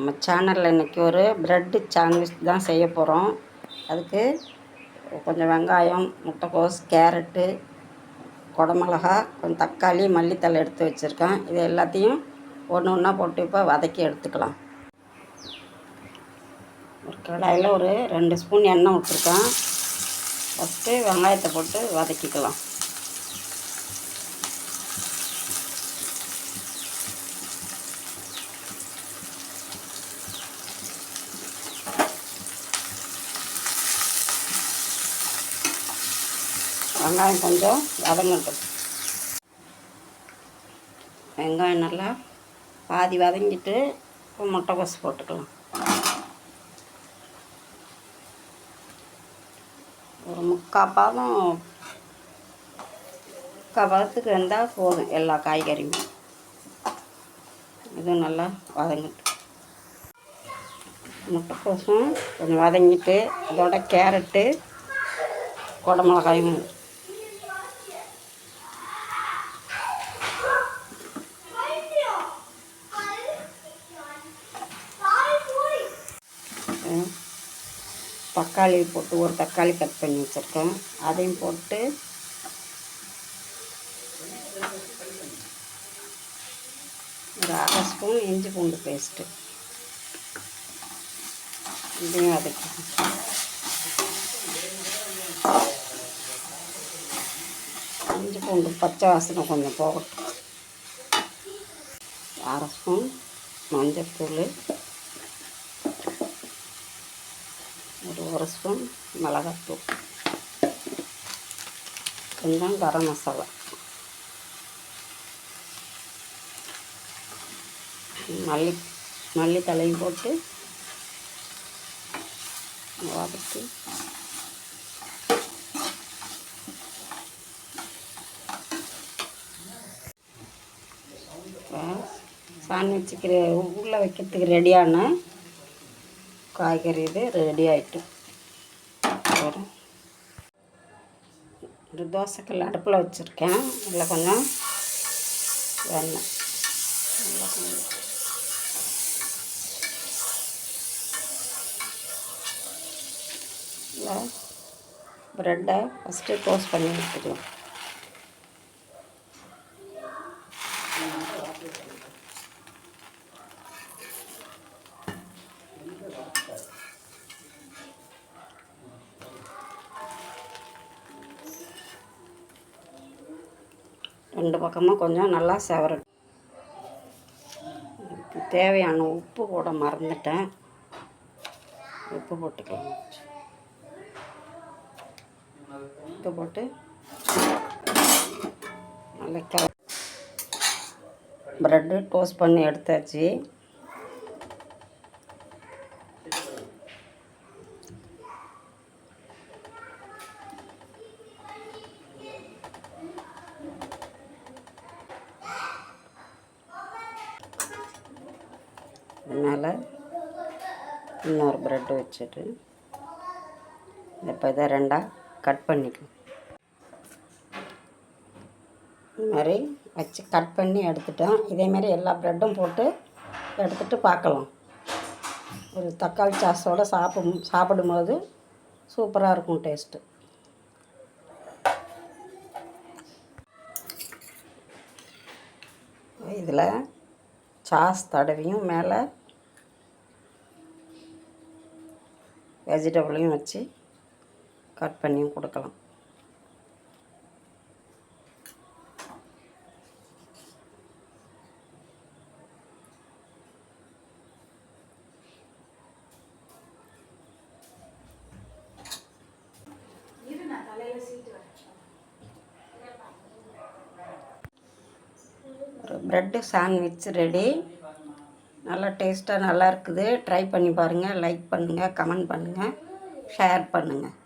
நம்ம சேனலில் இன்றைக்கி ஒரு ப்ரெட்டு சாண்ட்விச் தான் செய்ய போகிறோம் அதுக்கு கொஞ்சம் வெங்காயம் முட்டைக்கோஸ் கேரட்டு குடமிளகா கொஞ்சம் தக்காளி மல்லித்தலை எடுத்து வச்சுருக்கேன். இது எல்லாத்தையும் ஒன்று ஒன்றா போட்டு இப்போ வதக்கி எடுத்துக்கலாம். ஒரு கடாயில் ஒரு ரெண்டு ஸ்பூன் எண்ணெய் விட்டுருக்கேன். ஃபஸ்ட்டு வெங்காயத்தை போட்டு வதக்கிக்கலாம். வெங்காயம் கொஞ்சம் வதங்கட்டும். வெங்காயம் நல்லா பாதி வதங்கிட்டு இப்போ முட்டைக்கோஸ் போட்டுக்கலாம். ஒரு முக்கால் பாதம் முக்கால் பாதத்துக்கு இருந்தால் போதும் எல்லா காய்கறியும். இதுவும் நல்லா வதங்கட்டும். முட்டைக்கோசும் கொஞ்சம் வதங்கிட்டு அதோட கேரட்டு குடமிளகாயும் தக்காளி போட்டு ஒரு தக்காளி கட் பண்ணி வச்சுருக்கேன். அதையும் போட்டு ஒரு அரை ஸ்பூன் இஞ்சி பூண்டு பேஸ்ட்டு. இதையும் அதுக்கு இஞ்சி பூண்டு பச்சை வாசனை கொஞ்சம் போகட்டும். அரை ஸ்பூன் மஞ்சள் தூள் ஒரு ஸ்பூன் மிளகாத்தூள். கொஞ்சம் கரம் மசாலா. மல்லி மல்லி தலையும் போட்டு வதக்கி. சாண்ட்விச்சுக்கு உள்ளே வைக்கிறதுக்கு ரெடியான காய்கறி இது ரெடி ஆகிட்டு ஒரு தோசைக்கல் அடுப்பில் வச்சுருக்கேன். இதில் கொஞ்சம் வெண்ணெய். இதில் ப்ரெட்டை ஃபஸ்ட்டு டோஸ்ட் பண்ணி எடுத்துக்கலாம். ரெண்டு பக்கமும் கொஞ்சம் நல்லா செவரட்டும் தேவையான உப்பு கூட மறந்துட்டேன். உப்பு போட்டுக்கலாம். உப்பு போட்டு நல்லா க ப்ரெட்டு டோஸ்ட் பண்ணி எடுத்தாச்சு. அதனால் இன்னொரு ப்ரெட்டு வச்சுட்டு இப்போ இதை ரெண்டாக கட் பண்ணிக்கலாம் இந்த மாதிரி வச்சு கட் பண்ணி எடுத்துட்டோம். இதேமாரி எல்லா ப்ரெட்டும் போட்டு எடுத்துகிட்டு பார்க்கலாம். ஒரு தக்காளி சாஸோடு சாப்பிடும் சாப்பிடும்போது சூப்பராக இருக்கும் டேஸ்ட்டு இதில் சாஸ் தடவியும் மேலே வெஜிடபிளையும் வச்சு கட் பண்ணியும் கொடுக்கலாம். ஒரு ப்ரெட்டு சாண்ட்விச் ரெடி நல்லா டேஸ்ட்டாக நல்லா இருக்குது ட்ரை பண்ணி பாருங்கள் லைக் பண்ணுங்கள் கமெண்ட் பண்ணுங்கள் ஷேர் பண்ணுங்கள்